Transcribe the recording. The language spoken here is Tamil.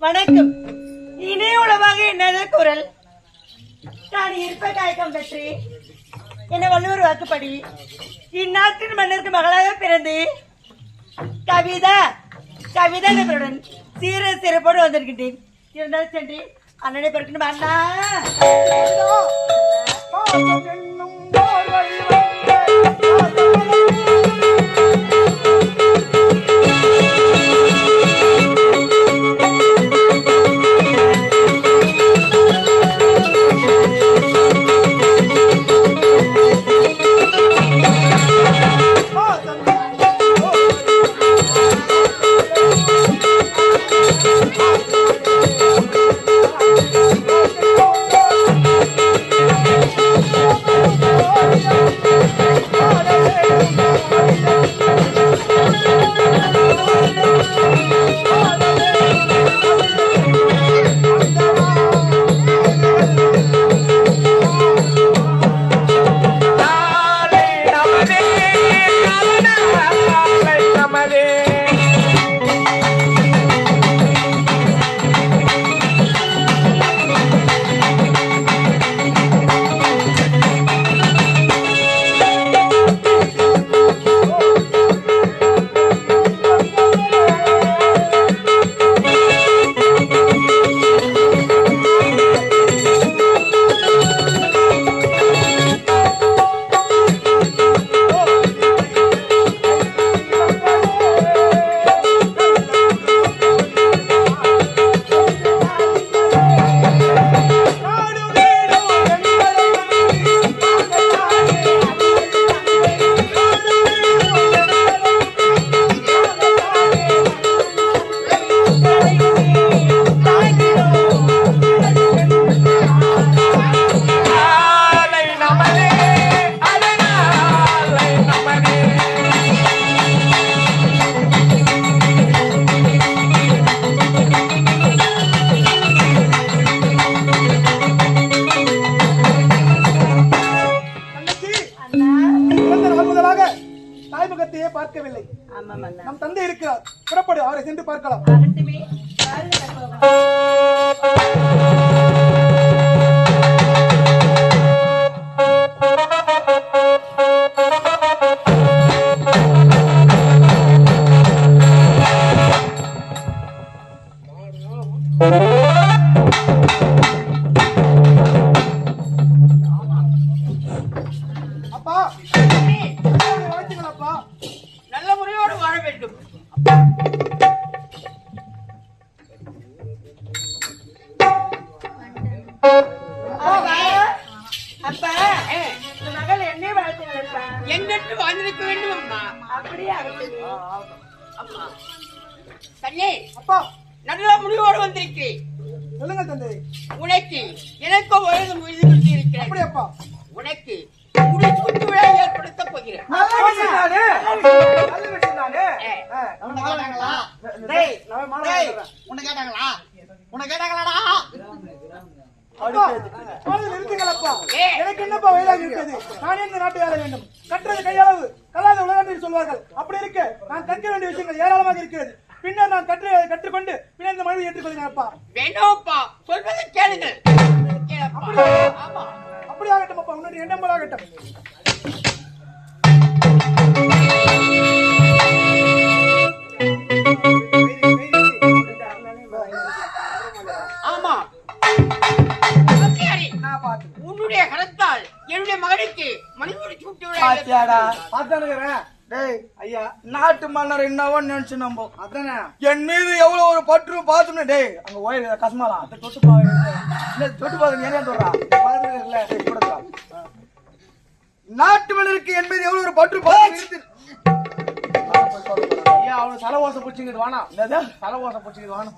வணக்கம். இனி உலவாக என்னது குரல் நான் இருப்ப காய்க்கம் பெற்று என்ன வள்ளுவர் வாக்குப்படி. இந்நாட்டின் மன்னருக்கு மகளாக பிறந்து கவிதா கவிதா நபருடன் சீர சிறப்போடு வந்திருக்கின்றேன். இருந்தாலும் சென்று அண்ணனை பிறக்கணும்? அண்ணா! அண்ணா நம் தந்தை இருக்கிறார். புறப்படு அவரை சென்று பார்க்கலாம். வாழ்ந்திருக்க வேண்டும் அம்மா. அப்படியே. அம்மா. தண்ணே அப்பா நல்ல முடிவோடு வந்திருக்கிறேன். சொல்லுங்க தந்தை. உனக்கு எனக்கு வயது முடிந்து கொண்டு இருக்கிறேன் அப்படி அப்பா உனக்கு முடி சுட்டு விட்டது நானே இந்த நாட்டை ஆள வேண்டும். கற்றது கையளவு. கல்லாத உலகம் சொல்வார்கள். அப்படி இருக்க நான் கற்க வேண்டிய விஷயங்கள் ஏராளமாக இருக்கிறது. பின்னர் நான் கற்று கற்றுக்கொண்டு பின்னர் இந்த மனிதனை ஏற்றுக்கொள்கிறேன் அப்பா. வேண்டாம்ப்பா. சொல்வதை கேளுங்கள். அப்படி ஆகட்டும் அப்பா. உன்னுடைய எண்ணம் போல ஆகட்டும். பார்த்து உன்னுடைய கரத்தால் என்னுடைய மகனுக்கு மணிமுடி சுட்டு பார்த்தானுங்கிறேன் டேய் ஐயா நாட்டு மன்னர் என்னவோ நினைச்சு நம்ப அதானே? என் மீது எவ்வளவு ஒரு பற்று பார்த்தோம்னா டேய் அங்க ஓய் கஸ்மாலாம் அந்த தொட்டு பாரு. இல்ல தொட்டு பாரு என்ன சொல்றா? டேய் கூடடா நாட்டு மன்னருக்கு என் மீது எவ்வளவு ஒரு பற்று பார்த்து ஐயா அவனு தலை ஓசை பிடிச்சிங்கிட்டு வானா? ஓசை பிடிச்சிங்கிட்டு வானா?